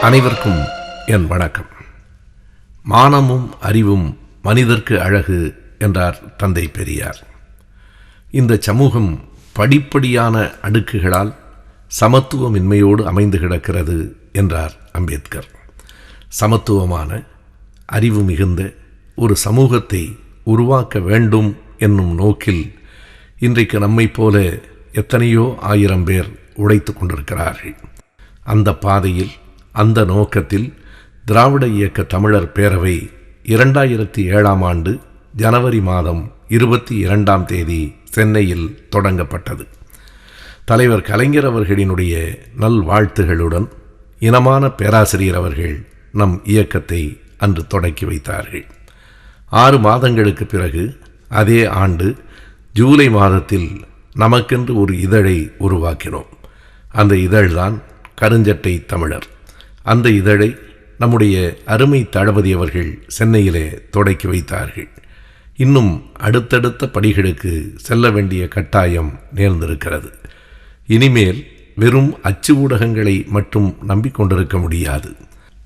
அனைவருக்கும் என் வணக்கம். மானமும் அறிவும் மனிதர்க்கு அழகு என்றார் தந்தை பெரியார். இந்த சமூகம் படிப்படியான அடுக்குகளால் சமத்துவமின்மையோடு அமைந்து கிடக்கிறது என்றார் அம்பேத்கர். சமத்துவமான அறிவு மிகுந்த ஒரு சமூகத்தை உருவாக்க வேண்டும் என்னும் நோக்கில் இன்றைக்கு நம்மைப் போல எத்தனையோ ஆயிரம் பேர் உழைத்து கொண்டிருக்கிறார்கள். அந்த பாதையில் அந்த நோக்கத்தில் திராவிட இயக்க தமிழர் பேரவை இரண்டாயிரத்தி ஏழாம் ஆண்டு ஜனவரி மாதம் இருபத்தி இரண்டாம் தேதி சென்னையில் தொடங்கப்பட்டது. தலைவர் கலைஞர் அவர்களினுடைய நல்வாழ்த்துகளுடன் இனமான பேராசிரியர் அவர்கள் நம் இயக்கத்தை அன்று தொடக்கி வைத்தார்கள். ஆறு மாதங்களுக்கு பிறகு அதே ஆண்டு ஜூலை மாதத்தில் நமக்கென்று ஒரு இதழை உருவாக்கினோம். அந்த இதழ்தான் கருஞ்சட்டை தமிழர். அந்த இதழை நம்முடைய அருமை தளபதி அவர்கள் சென்னையிலே தொடக்கி வைத்தார்கள். இன்னும் அடுத்தடுத்த படிகளுக்கு செல்ல வேண்டிய கட்டாயம் நேர்ந்திருக்கிறது. இனிமேல் வெறும் அச்சு ஊடகங்களை மட்டும் நம்பிக்கொண்டிருக்க முடியாது.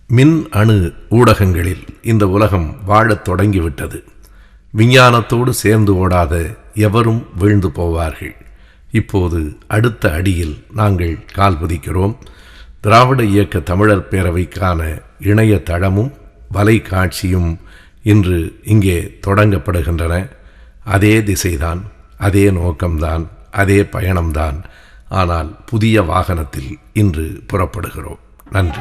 மின் அணு ஊடகங்களில் இந்த உலகம் வாழத் தொடங்கிவிட்டது. விஞ்ஞானத்தோடு சேர்ந்து ஓடாத எவரும் வீழ்ந்து போவார்கள். இப்போது அடுத்த அடியில் நாங்கள் கால் பதிக்கிறோம். திராவிட இயக்க தமிழர் பேரவைக்கான இணைய தளமும் வலைக்காட்சியும் இன்று இங்கே தொடங்கப்படுகின்றன. அதே திசைதான் அதே நோக்கம்தான் அதே பயணம்தான். ஆனால் புதிய வாகனத்தில் இன்று புறப்படுகிறோம். நன்றி.